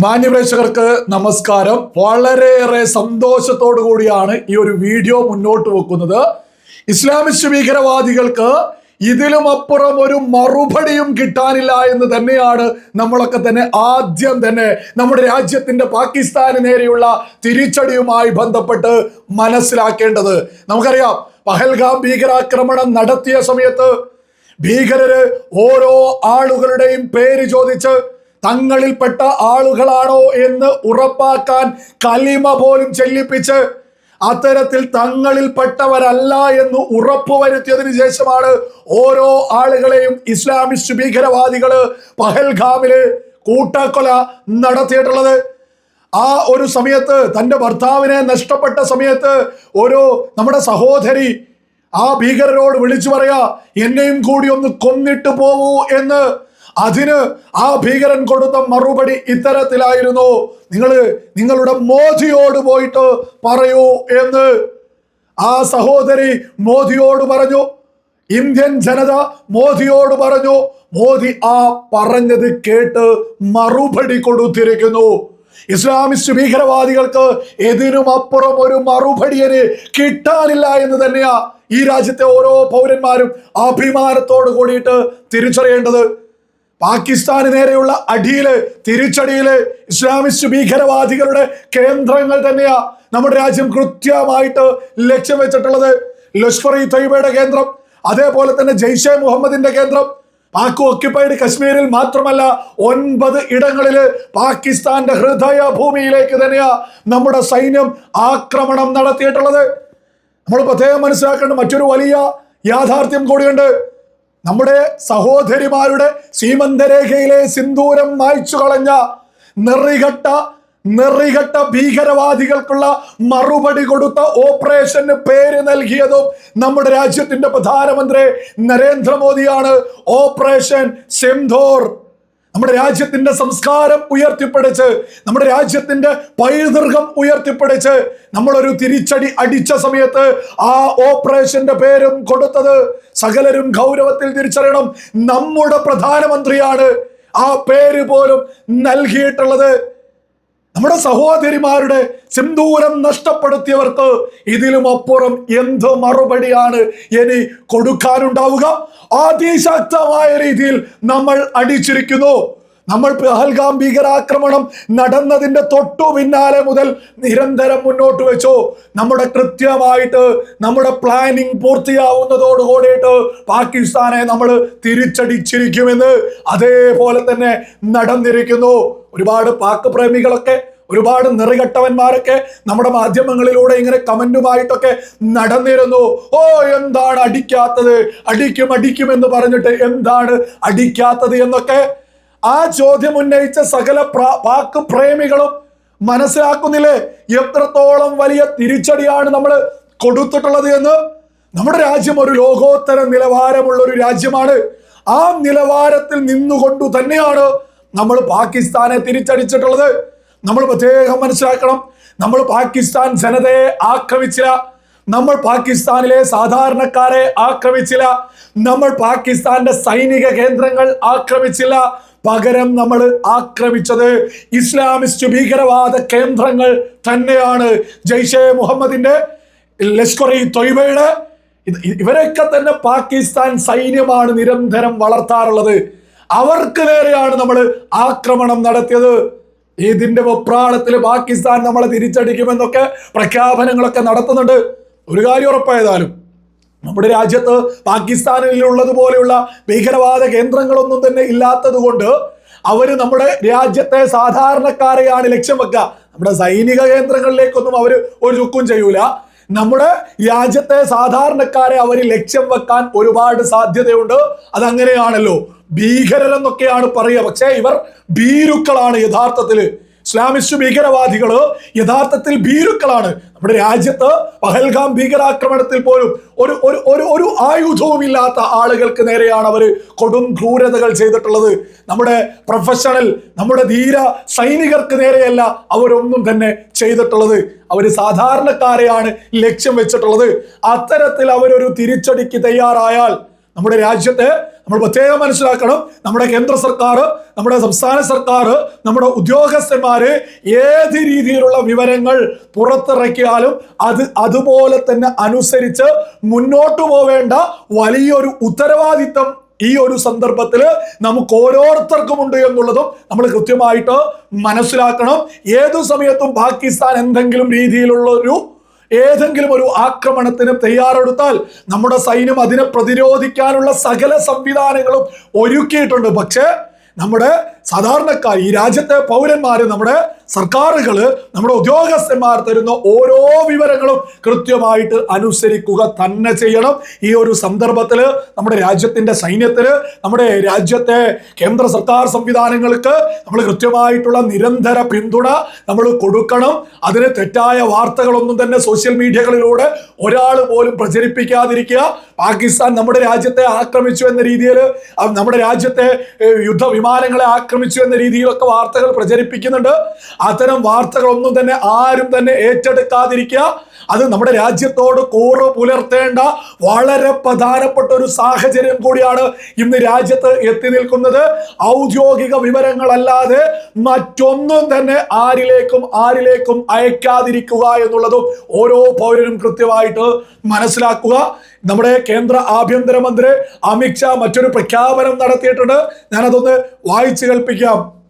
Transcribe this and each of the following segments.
മാന്യപ്രേക്ഷകർക്ക് നമസ്കാരം. വളരെയേറെ സന്തോഷത്തോടു കൂടിയാണ് ഈ ഒരു വീഡിയോ മുന്നോട്ട് വെക്കുന്നത്. ഇസ്ലാമിസ്റ്റ് ഭീകരവാദികൾക്ക് ഇതിലും അപ്പുറം ഒരു മറുപടിയും കിട്ടാനില്ല എന്ന് തന്നെയാണ് നമ്മളൊക്കെ തന്നെ ആദ്യം തന്നെ നമ്മുടെ രാജ്യത്തിന്റെ പാകിസ്ഥാന് നേരെയുള്ള തിരിച്ചടിയുമായി ബന്ധപ്പെട്ട് മനസ്സിലാക്കേണ്ടത്. നമുക്കറിയാം പഹൽഗാം ഭീകരാക്രമണം നടത്തിയ സമയത്ത് ഭീകരര് ഓരോ ആളുകളുടെയും പേര് ചോദിച്ച് തങ്ങളിൽപ്പെട്ട ആളുകളാണോ എന്ന് ഉറപ്പാക്കാൻ കലിമ പോലും ചെല്ലിപ്പിച്ച് അത്തരത്തിൽ തങ്ങളിൽപ്പെട്ടവരല്ല എന്ന് ഉറപ്പുവരുത്തിയതിന് ശേഷമാണ് ഓരോ ആളുകളെയും ഇസ്ലാമിസ്റ്റ് ഭീകരവാദികൾ പഹൽഗാമിൽ കൂട്ടക്കൊല നടത്തിയിട്ടുള്ളത്. ആ ഒരു സമയത്ത് തന്റെ ഭർത്താവിനെ നഷ്ടപ്പെട്ട സമയത്ത് ഒരു നമ്മുടെ സഹോദരി ആ ഭീകരരോട് വിളിച്ചു പറയാ എന്നെയും കൂടി ഒന്ന് കൊന്നിട്ട് പോവൂ എന്ന് അതിന് ആ ഭീകരൻ കൊടുത്ത മറുപടി ഇത്തരത്തിലായിരുന്നു. നിങ്ങൾ നിങ്ങളുടെ മോദിയോട് പോയിട്ട് പറയൂ എന്ന് ആ സഹോദരി മോദിയോട് പറഞ്ഞു. ഇന്ത്യൻ ജനത മോദിയോട് പറഞ്ഞു. മോദി ആ പറഞ്ഞത് കേട്ട് മറുപടി കൊടുത്തിരിക്കുന്നു. ഇസ്ലാമിസ്റ്റ് ഭീകരവാദികൾക്ക് ഇതിനും അപ്പുറം ഒരു മറുപടിയന് കിട്ടാനില്ല എന്ന് തന്നെയാ ഈ രാജ്യത്തെ ഓരോ പൗരന്മാരും അഭിമാനത്തോട് കൂടിയിട്ട് തിരിച്ചറിയേണ്ടത്. പാകിസ്ഥാന് നേരെയുള്ള അടിയിൽ തിരിച്ചടിയിൽ ഇസ്ലാമിസ്റ്റ് ഭീകരവാദികളുടെ കേന്ദ്രങ്ങൾ തന്നെയാ നമ്മുടെ രാജ്യം കൃത്യമായിട്ട് ലക്ഷ്യം വെച്ചിട്ടുള്ളത്. ലഷ്കർ ഇ തയ്യബയുടെ കേന്ദ്രം അതേപോലെ തന്നെ ജയ്ഷെ മുഹമ്മദിന്റെ കേന്ദ്രം. പാക് ഓക്യുപ്പൈഡ് കശ്മീരിൽ മാത്രമല്ല ഒൻപത് ഇടങ്ങളിൽ പാകിസ്ഥാന്റെ ഹൃദയ ഭൂമിയിലേക്ക് തന്നെയാ നമ്മുടെ സൈന്യം ആക്രമണം നടത്തിയിട്ടുള്ളത്. നമ്മൾ പ്രത്യേകം മനസ്സിലാക്കേണ്ട മറ്റൊരു വലിയ യാഥാർത്ഥ്യം കൂടിയുണ്ട്. നമ്മുടെ സഹോദരിമാരുടെ സീമന്തരേഖയിലെ സിന്ദൂരം മായ്ച്ചു കളഞ്ഞ നെറികെട്ട നെറികെട്ട ഭീകരവാദികൾക്കുള്ള മറുപടി കൊടുത്ത ഓപ്പറേഷന് പേര് നൽകിയതും നമ്മുടെ രാജ്യത്തിന്റെ പ്രധാനമന്ത്രി നരേന്ദ്രമോദിയാണ്. ഓപ്പറേഷൻ സിന്ധൂർ. നമ്മുടെ രാജ്യത്തിന്റെ സംസ്കാരം ഉയർത്തിപ്പിടിച്ച് നമ്മുടെ രാജ്യത്തിന്റെ പൈതൃകം ഉയർത്തിപ്പിടിച്ച് നമ്മളൊരു തിരിച്ചടി അടിച്ച സമയത്ത് ആ ഓപ്പറേഷന്റെ പേരും കൊടുത്തത് സകലരും ഗൗരവത്തിൽ തിരിച്ചറിയണം. നമ്മുടെ പ്രധാനമന്ത്രിയാണ് ആ പേര് പോലും നൽകിയിട്ടുള്ളത്. നമ്മുടെ സഹോദരിമാരുടെ സിന്ദൂരം നഷ്ടപ്പെടുത്തിയവർക്ക് ഇതിലും അപ്പുറം എന്ത് മറുപടിയാണ് ഇനി കൊടുക്കാനുണ്ടാവുക? അതിശക്തമായ രീതിയിൽ നമ്മൾ അടിച്ചിരിക്കുന്നു. നമ്മൾ പഹൽഗാം ഭീകരാക്രമണം നടന്നതിന്റെ തൊട്ടു പിന്നാലെ മുതൽ നിരന്തരം മുന്നോട്ട് വെച്ചു. നമ്മുടെ കൃത്യമായിട്ട് നമ്മുടെ പ്ലാനിങ് പൂർത്തിയാവുന്നതോട് കൂടിയിട്ട് പാകിസ്ഥാനെ നമ്മൾ തിരിച്ചടിച്ചിരിക്കുമെന്ന് അതേപോലെ തന്നെ നടന്നിരിക്കുന്നു. ഒരുപാട് പാക് പ്രേമികളൊക്കെ ഒരുപാട് നിറികെട്ടവന്മാരൊക്കെ നമ്മുടെ മാധ്യമങ്ങളിലൂടെ ഇങ്ങനെ കമന്റുമായിട്ടൊക്കെ നടന്നിരുന്നു. ഓ എന്താണ് അടിക്കാത്തത്? അടിക്കും അടിക്കും എന്ന് പറഞ്ഞിട്ട് എന്താണ് അടിക്കാത്തത് എന്നൊക്കെ ആ ചോദ്യം ഉന്നയിച്ച സകല പാക്ക് പാക് പ്രേമികളും മനസ്സിലാക്കുന്നില്ലേ? എത്രത്തോളം വലിയ തിരിച്ചടിയാണ് നമ്മൾ കൊടുത്തിട്ടുള്ളത് എന്ന്? നമ്മുടെ രാജ്യം ഒരു ലോകോത്തര നിലവാരമുള്ള ഒരു രാജ്യമാണ്. ആ നിലവാരത്തിൽ നിന്നുകൊണ്ടു തന്നെയാണ് നമ്മൾ പാകിസ്ഥാനെ തിരിച്ചടിച്ചിട്ടുള്ളത്. നമ്മൾ പ്രത്യേകം മനസ്സിലാക്കണം നമ്മൾ പാകിസ്ഥാൻ ജനതയെ ആക്രമിച്ചില്ല. നമ്മൾ പാകിസ്ഥാനിലെ സാധാരണക്കാരെ ആക്രമിച്ചില്ല. നമ്മൾ പാകിസ്ഥാന്റെ സൈനിക കേന്ദ്രങ്ങൾ ആക്രമിച്ചില്ല. പകരം നമ്മൾ ആക്രമിച്ചത് ഇസ്ലാമിസ്റ്റ് ഭീകരവാദ കേന്ദ്രങ്ങൾ തന്നെയാണ്. ജയ്ഷെ മുഹമ്മദിന്റെ ലഷ്കർ ഇ തൊയ്ബയുടെ ഇവരൊക്കെ തന്നെ പാകിസ്ഥാൻ സൈന്യമാണ് നിരന്തരം വളർത്താറുള്ളത്. അവർക്ക് നേരെയാണ് നമ്മൾ ആക്രമണം നടത്തിയത്. ഇതിന്റെ വെപ്രാളത്തിൽ പാകിസ്ഥാൻ നമ്മളെ തിരിച്ചടിക്കുമെന്നൊക്കെ പ്രഖ്യാപനങ്ങളൊക്കെ നടത്തുന്നുണ്ട്. ഒരു കാര്യം ഉറപ്പായതാലും നമ്മുടെ രാജ്യത്ത് പാകിസ്ഥാനിലുള്ളതുപോലെയുള്ള ഭീകരവാദ കേന്ദ്രങ്ങളൊന്നും തന്നെ ഇല്ലാത്തതുകൊണ്ട് അവർ നമ്മുടെ രാജ്യത്തെ സാധാരണക്കാരെയാണ് ലക്ഷ്യം വെക്കുക. നമ്മുടെ സൈനിക കേന്ദ്രങ്ങളിലേക്കൊന്നും അവർ ഒരു ചുക്കും ചെയ്യൂല. നമ്മുടെ രാജ്യത്തെ സാധാരണക്കാരെ അവർ ലക്ഷ്യം വെക്കാൻ ഒരുപാട് സാധ്യതയുണ്ട്. അതങ്ങനെയാണല്ലോ. ഭീകരരെന്നൊക്കെയാണ് പറയുക. പക്ഷേ ഇവർ ഭീരുക്കളാണ് യഥാർത്ഥത്തിൽ. ഇസ്ലാമിസ്റ്റ് ഭീകരവാദികൾ യഥാർത്ഥത്തിൽ ഭീരുക്കളാണ്. നമ്മുടെ രാജ്യത്ത് പഹൽഗാം ഭീകരാക്രമണത്തിൽ പോലും ഒരു ഒരു ഒരു ഒരു ആയുധവും ഇല്ലാത്ത ആളുകൾക്ക് നേരെയാണ് അവർ കൊടും ക്രൂരതകൾ ചെയ്തിട്ടുള്ളത്. നമ്മുടെ പ്രൊഫഷണൽ നമ്മുടെ ധീര സൈനികർക്ക് നേരെയല്ല അവരൊന്നും തന്നെ ചെയ്തിട്ടുള്ളത്. അവർ സാധാരണക്കാരെയാണ് ലക്ഷ്യം വെച്ചിട്ടുള്ളത്. അത്തരത്തിൽ അവരൊരു തിരിച്ചടിക്ക് തയ്യാറായാൽ നമ്മുടെ രാജ്യത്തെ നമ്മൾ പ്രത്യേകം മനസ്സിലാക്കണം. നമ്മുടെ കേന്ദ്ര സർക്കാർ നമ്മുടെ സംസ്ഥാന സർക്കാർ നമ്മുടെ ഉദ്യോഗസ്ഥന്മാര് ഏത് രീതിയിലുള്ള വിവരങ്ങൾ പുറത്തിറക്കിയാലും അത് അതുപോലെ തന്നെ അനുസരിച്ച് മുന്നോട്ടു പോവേണ്ട വലിയൊരു ഉത്തരവാദിത്തം ഈ ഒരു സന്ദർഭത്തിൽ നമുക്ക് ഓരോരുത്തർക്കും ഉണ്ട് എന്നുള്ളതും നമ്മൾ കൃത്യമായിട്ട് മനസ്സിലാക്കണം. ഏതു സമയത്തും പാകിസ്ഥാൻ എന്തെങ്കിലും രീതിയിലുള്ള ഒരു ഏതെങ്കിലും ഒരു ആക്രമണത്തിന് തയ്യാറെടുത്താൽ നമ്മുടെ സൈന്യം അതിനെ പ്രതിരോധിക്കാനുള്ള സകല സംവിധാനങ്ങളും ഒരുക്കിയിട്ടുണ്ട്. പക്ഷേ നമ്മുടെ സാധാരണക്കാർ ഈ രാജ്യത്തെ പൗരന്മാര് നമ്മുടെ സർക്കാരുകൾ നമ്മുടെ ഉദ്യോഗസ്ഥന്മാർ തരുന്ന ഓരോ വിവരങ്ങളും കൃത്യമായിട്ട് അനുസരിക്കുക തന്നെ ചെയ്യണം. ഈ ഒരു സന്ദർഭത്തിൽ നമ്മുടെ രാജ്യത്തിന്റെ സൈന്യത്തിന് നമ്മുടെ രാജ്യത്തെ കേന്ദ്ര സർക്കാർ സംവിധാനങ്ങൾക്ക് നമ്മൾ കൃത്യമായിട്ടുള്ള നിരന്തര പിന്തുണ നമ്മൾ കൊടുക്കണം. അതിന് തെറ്റായ വാർത്തകളൊന്നും തന്നെ സോഷ്യൽ മീഡിയകളിലൂടെ ഒരാൾ പോലും പ്രചരിപ്പിക്കാതിരിക്കുക. പാകിസ്ഥാൻ നമ്മുടെ രാജ്യത്തെ ആക്രമിച്ചു എന്ന രീതിയിൽ നമ്മുടെ രാജ്യത്തെ യുദ്ധ യുദ്ധവിമാനങ്ങളെ ആക്രമിച്ചു എന്ന രീതിയിലൊക്കെ വാർത്തകൾ പ്രചരിപ്പിക്കുന്നുണ്ട്. അത്തരം വാർത്തകളൊന്നും തന്നെ ആരും തന്നെ ഏറ്റെടുക്കാതിരിക്കുക. അത് നമ്മുടെ രാജ്യത്തോട് കൂറ് പുലർത്തേണ്ട വളരെ പ്രധാനപ്പെട്ട ഒരു സാഹചര്യം കൂടിയാണ് ഇന്ന് രാജ്യത്ത് എത്തി നിൽക്കുന്നത്. ഔദ്യോഗിക വിവരങ്ങളല്ലാതെ മറ്റൊന്നും തന്നെ ആരിലേക്കും ആരിലേക്കും അയക്കാതിരിക്കുക എന്നുള്ളതും ഓരോ പൗരനും കൃത്യമായിട്ട് മനസ്സിലാക്കുക. നമ്മുടെ കേന്ദ്ര ആഭ്യന്തരമന്ത്രി അമിത്ഷാ മറ്റൊരു പ്രഖ്യാപനം നടത്തിയിട്ടുണ്ട്. ഞാനതൊന്ന് വായിച്ചു കേൾപ്പിക്കാം.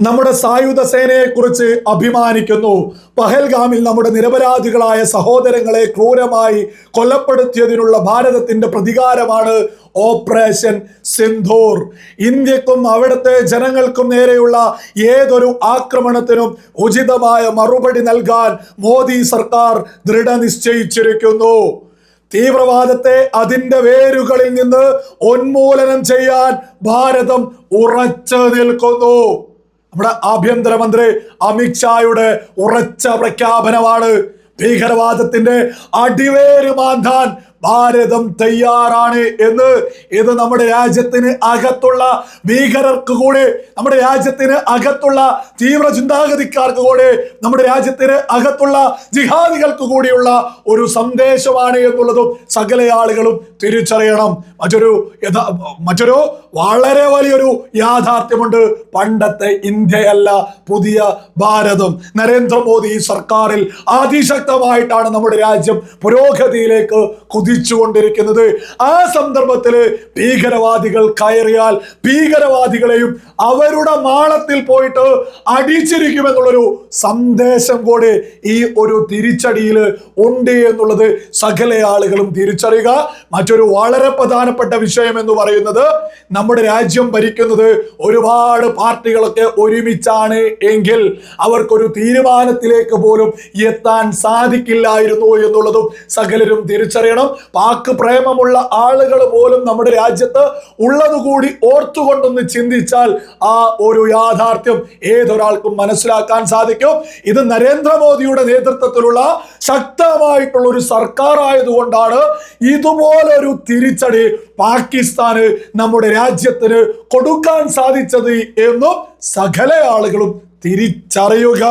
നമ്മുടെ സായുധ സേനയെ കുറിച്ച് അഭിമാനിക്കുന്നു. പഹൽഗാമിൽ നമ്മുടെ നിരപരാധികളായ സഹോദരങ്ങളെ ക്രൂരമായി കൊലപ്പെടുത്തിയതിനുള്ള ഭാരതത്തിന്റെ പ്രതികാരമാണ് ഓപ്പറേഷൻ സിന്ധൂർ. ഇന്ത്യക്കും അവിടുത്തെ ജനങ്ങൾക്കും നേരെയുള്ള ഏതൊരു ആക്രമണത്തിനും ഉചിതമായ മറുപടി നൽകാൻ മോദി സർക്കാർ ദൃഢനിശ്ചയിച്ചിരിക്കുന്നു. തീവ്രവാദത്തെ അതിന്റെ വേരുകളിൽ നിന്ന് ഉന്മൂലനം ചെയ്യാൻ ഭാരതം ഉറച്ചു നിൽക്കുന്നു. നമ്മുടെ ആഭ്യന്തരമന്ത്രി അമിത്ഷായുടെ ഉറച്ച പ്രഖ്യാപനമാണ് ഭീകരവാദത്തിന്റെ അടിവേര് മാന്താൻ ഭാരതം തയ്യാറാണ് എന്ന് ഇത് നമ്മുടെ രാജ്യത്തിന് അകത്തുള്ള ഭീകരർക്ക് കൂടി നമ്മുടെ രാജ്യത്തിന് അകത്തുള്ള തീവ്ര ചിന്താഗതിക്കാർക്ക് കൂടി നമ്മുടെ രാജ്യത്തിന് അകത്തുള്ള ജിഹാദികൾക്ക് കൂടിയുള്ള ഒരു സന്ദേശമാണ് എന്നുള്ളതും സകല ആളുകളും തിരിച്ചറിയണം. മറ്റൊരു മറ്റൊരു വളരെ വലിയൊരു യാഥാർത്ഥ്യമുണ്ട്. പണ്ടത്തെ ഇന്ത്യയല്ല പുതിയ ഭാരതം. നരേന്ദ്രമോദി സർക്കാരിൽ അതിശക്തമായിട്ടാണ് നമ്മുടെ രാജ്യം പുരോഗതിയിലേക്ക് കുതിച്ചുകൊണ്ടിരിക്കുന്നത് ആ സന്ദർഭത്തിൽ ഭീകരവാദികൾ കയറിയാൽ ഭീകരവാദികളെയും അവരുടെ മാളത്തിൽ പോയിട്ട് അടിച്ചിരിക്കുമെന്നുള്ളൊരു സന്ദേശം കൂടെ ഈ ഒരു തിരിച്ചടിയിൽ ഉണ്ട് എന്നുള്ളത് സകല ആളുകളും തിരിച്ചറിയുക. മറ്റൊരു വളരെ പ്രധാനപ്പെട്ട വിഷയം എന്ന് പറയുന്നത് നമ്മുടെ രാജ്യം ഭരിക്കുന്നത് ഒരുപാട് പാർട്ടികളൊക്കെ ഒരുമിച്ചാണ് എങ്കിൽ അവർക്കൊരു തീരുമാനത്തിലേക്ക് പോലും എത്താൻ സാധിക്കില്ലായിരുന്നു എന്നുള്ളതും സകലരും തിരിച്ചറിയണം. പാക്ക് പ്രേമമുള്ള ആളുകൾ പോലും നമ്മുടെ രാജ്യത്ത് ഉള്ളതുകൂടി ഓർത്തുകൊണ്ടൊന്ന് ചിന്തിച്ചാൽ ആ ഒരു യാഥാർത്ഥ്യം ഏതൊരാൾക്കും മനസ്സിലാക്കാൻ സാധിക്കും. ഇത് നരേന്ദ്രമോദിയുടെ നേതൃത്വത്തിലുള്ള ശക്തമായിട്ടുള്ള ഒരു സർക്കാർ ആയതുകൊണ്ടാണ് ഇതുപോലൊരു തിരിച്ചടി പാകിസ്ഥാന് നമ്മുടെ രാജ്യത്തിന് കൊടുക്കാൻ സാധിച്ചത് എന്നും സകല ആളുകളും തിരിച്ചറിയുക.